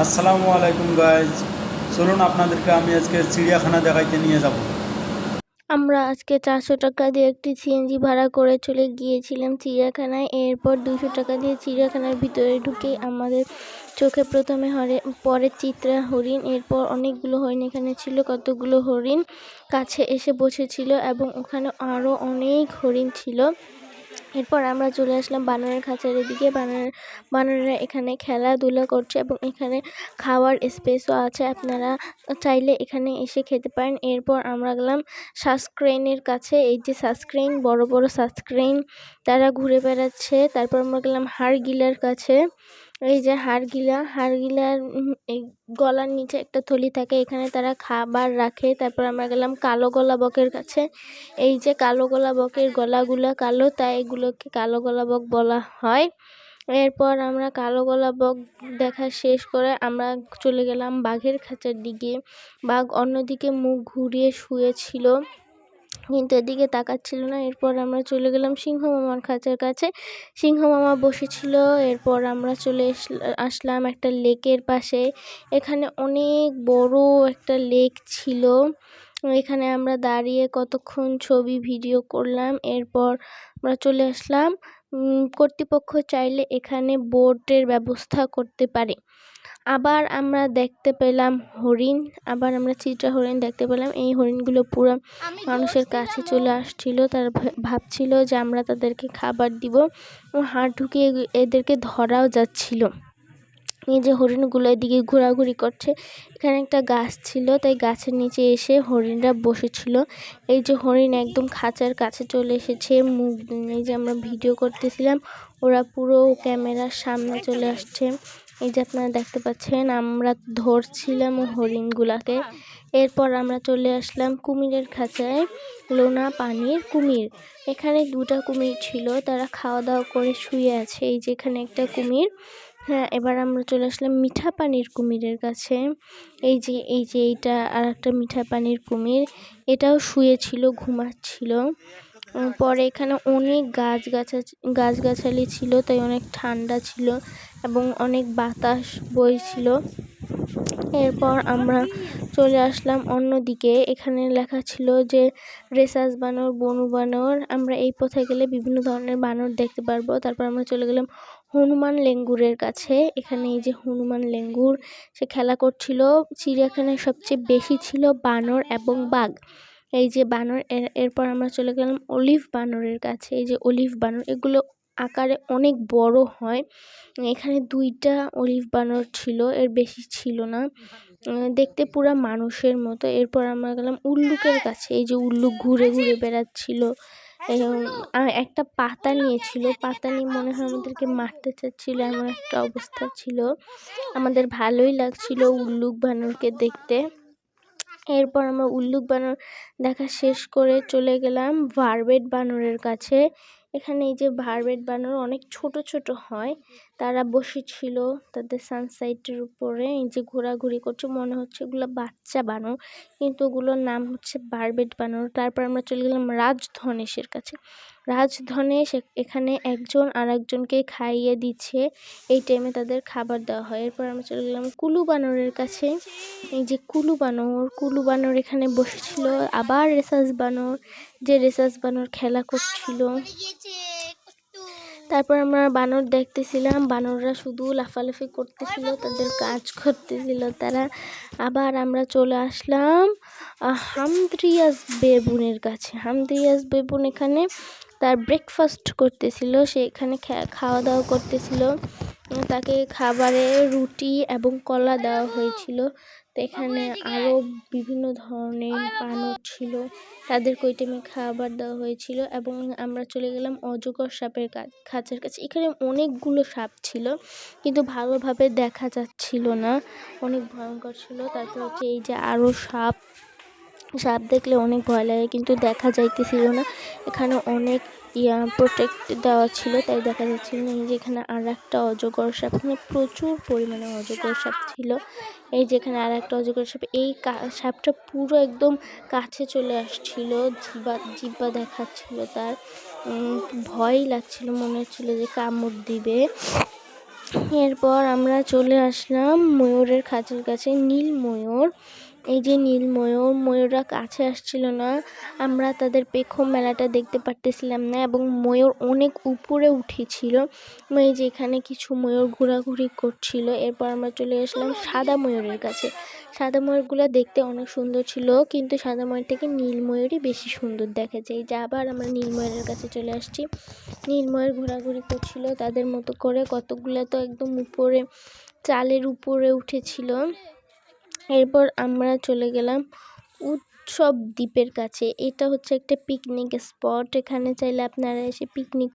আসসালামু আলাইকুম গাইজ চলুন আপনাদেরকে আমি আজকে চিড়িয়াখানা দেখাইতে নিয়ে যাব। আমরা আজকে চারশো টাকা দিয়ে একটি সিএনজি ভাড়া করে চলে গিয়েছিলাম চিড়িয়াখানায়। এরপর দুশো টাকা দিয়ে চিড়িয়াখানার ভিতরে ঢুকে আমাদের চোখে প্রথমে হরে, পরে চিত্রা হরিণ, এরপর অনেকগুলো হরিণ এখানে ছিল, কতগুলো হরিণ কাছে এসে বসেছিল এবং ওখানে আরও অনেক হরিণ ছিল। এরপর আমরা চলে আসলাম বানরের খাঁচার দিকে। বানর বানরেরা এখানে খেলাধুলা করছে এবং এখানে খাওয়ার স্পেসও আছে। আপনারা চাইলে এখানে এসে খেতে পারেন। এরপর আমরা গেলাম সাসক্রেনের কাছে। এই যে সানস্ক্রিন বড় বড় সানস্ক্রিন তারা ঘুরে বেড়াচ্ছে। তারপর আমরা গেলাম হাড়গিলার কাছে। এই যে হাড়গিলা, হাড়গিলার এই গলার নিচে একটা থলি থাকে, এখানে তারা খাবার রাখে। তারপর আমরা গেলাম কালো গলা বকের কাছে। এই যে কালো গলা বকের গলাগুলো কালো, তাই এগুলোকে কালো গলা বক বলা হয়। এরপর আমরা কালো গলা বক দেখা শেষ করে আমরা চলে গেলাম বাঘের খাঁচার দিকে। বাঘ অন্যদিকে মুখ ঘুরিয়ে শুয়েছিল। কিন্তু এদিকে তাকাচ্ছিল না। এরপর আমরা চলে গেলাম সিংহ মামার খাঁচার কাছে। সিংহ মামা বসেছিল। এরপর আমরা চলে আসলাম একটা লেকের পাশে। এখানে অনেক বড় একটা লেক ছিল। এখানে আমরা দাঁড়িয়ে কতক্ষণ ছবি ভিডিও করলাম। এরপর আমরা চলে আসলাম কর্তৃপক্ষ চাইলে এখানে বোটের ব্যবস্থা করতে পারে। আবার আমরা দেখতে পেলাম হরিণ আবার আমরা চিত্রা হরিণ দেখতে পেলাম। এই হরিণগুলো পুরো মানুষের কাছে চলে আসছিল তারা ভাবছিল যে আমরা তাদেরকে খাবার দিব। ও হাত ঢুকিয়ে এদেরকে ধরাও যাচ্ছিল। এই যে হরিণগুলো এদিকে ঘোরাঘুরি করছে। এখানে একটা গাছ ছিল, তাই গাছের নিচে এসে হরিণরা বসেছিল। এই যে হরিণ একদম খাঁচার কাছে চলে এসেছে, মুখ এই যে আমরা ভিডিও করতেছিলাম, ওরা পুরো ক্যামেরার সামনে চলে আসছে। এই যে আপনারা দেখতে পাচ্ছেন, আমরা ধরছিলাম হরিণগুলাকে। এরপর আমরা চলে আসলাম কুমিরের খাঁচায়, লোনা পানির কুমির। এখানে দুটা কুমির ছিল, তারা খাওয়া দাওয়া করে শুয়ে আছে। এই যে এখানে একটা কুমির হ্যাঁ এবার আমরা চলে আসলাম মিঠা পানির কুমিরের কাছে। এই যে এই যে, এইটা আর একটা মিঠা পানির কুমির। এটাও শুয়েছিল, ঘুমাচ্ছিল। পরে এখানে অনেক গাছ গাছা গাছগাছালি ছিল, তাই অনেক ঠান্ডা ছিল এবং অনেক বাতাস বইছিল। এরপর আমরা চলে আসলাম অন্যদিকে। এখানে লেখা ছিল যে, রেসাস বানর, বনু বানর। আমরা এই পথে গেলে বিভিন্ন ধরনের বানর দেখতে পারব। তারপর আমরা চলে গেলাম হনুমান লেঙ্গুরের কাছে। এখানে এই যে হনুমান লেঙ্গুর সে খেলা করছিল। চিড়িয়াখানায় সবচেয়ে বেশি ছিল বানর এবং বাঘ। এই যে বানর, এর, এরপর আমরা চলে গেলাম অলিভ বানরের কাছে। এই যে অলিভ বানর, এগুলো আকারে অনেক বড় হয়। এখানে দুইটা অলিভ বানর ছিল, এর বেশি ছিল না। দেখতে পুরা মানুষের মতো। এরপর আমরা গেলাম উল্লুকের কাছে। এই যে উল্লুক ঘুরে ঘুরে বেড়াচ্ছিল। একটা পাতা নিয়েছিল। পাতা নিয়ে মনে হয় আমাদেরকে মারতে চাচ্ছিল। এমন একটা অবস্থা ছিল। আমাদের ভালোই লাগছিল উল্লুক বানরকে দেখতে। এরপর আমরা উল্লুক বানর দেখা শেষ করে চলে গেলাম ভারবেট বানরের কাছে। এখানে এই যে ভারবেট বানর অনেক ছোট ছোট হয়। তারা বসেছিল তাদের সানসাইটের উপরে। এই যে ঘোরাঘুরি করছে, মনে হচ্ছে ওগুলো বাচ্চা বানর কিন্তু ওগুলোর নাম হচ্ছে বারবেট বানর তারপর আমরা চলে গেলাম রাজধনেশের কাছে। রাজধনেশ এখানে একজন আর একজনকে খাইয়ে দিচ্ছে। এই টাইমে তাদের খাবার দেওয়া হয়। এরপর আমরা চলে গেলাম কুলু বানরের কাছে। এই যে কুলু বানর কুলু বানর এখানে বসেছিল। আবার রেসাস বানর, যে রেসাস বানর খেলা করছিল। তারপর আমরা বানর দেখতেছিলাম। বানররা শুধু লাফালাফি করতেছিল, তাদের কাজ করতেছিল। তারা আবার আমরা চলে আসলাম হামদ্রিয়াস বেবুনের কাছে। হামদ্রিয়াস বেবুন এখানে তার ব্রেকফাস্ট করতেছিল, সে এখানে খাওয়া দাওয়া করতেছিল। তাকে খাবারে রুটি এবং কলা দেওয়া হয়েছিল। তো এখানে আরও বিভিন্ন ধরনের বানর ছিল। তাদেরকে ওই টাইমে খাবার দেওয়া হয়েছিল এবং আমরা চলে গেলাম অজগর সাপের খাঁচার কাছে। এখানে অনেকগুলো সাপ ছিল, কিন্তু ভালোভাবে দেখা যাচ্ছিল না। অনেক ভয়ঙ্কর ছিল। তারপর হচ্ছে এই যে আরও সাপ সাপ দেখলে অনেক ভয় লাগে, কিন্তু দেখা যাইতেছিল না। এখানে অনেক, ইয়া প্রোটেক্ট দেওয়া ছিল, তাই দেখা যাচ্ছিল না। এই যে এখানে আর একটা অজগর সাপ, এখানে প্রচুর পরিমাণে অজগর সাপ ছিল। এই যেখানে আর একটা অজগর সাপ, এই সাপটা পুরো একদম কাছে চলে আসছিল, জিব্বা জিব্বা দেখাচ্ছিল তার। ভয় লাগছিল, মনে হচ্ছিল যে কামড় দিবে। এরপর আমরা চলে আসলাম ময়ূরের খাঁচার কাছে নীল ময়ূর এই যে নীল ময়ূর, ময়ূররা কাছে আসছিল না। আমরা তাদের পেখম মেলাটা দেখতে পারতেছিলাম না এবং ময়ূর অনেক উপরে উঠেছিল। এই যে এখানে কিছু ময়ূর ঘোরাঘুরি করছিল। এরপর আমরা চলে আসলাম সাদা ময়ূরের কাছে। সাদা ময়ূরগুলো দেখতে অনেক সুন্দর ছিল, কিন্তু সাদা ময়ূর থেকে নীল ময়ূরই বেশি সুন্দর দেখা যায় যে আবার আমরা নীল ময়ূরের কাছে চলে আসছি। নীল ময়ূর ঘোরাঘুরি করছিল, তাদের মতো করে কতগুলো তো একদম উপরে, চালের উপরে উঠেছিল। এরপর আমরা চলে গেলাম উৎসব দ্বীপের কাছে। এটা হচ্ছে একটা পিকনিক স্পট এখানে চাইলে আপনারা এসে পিকনিক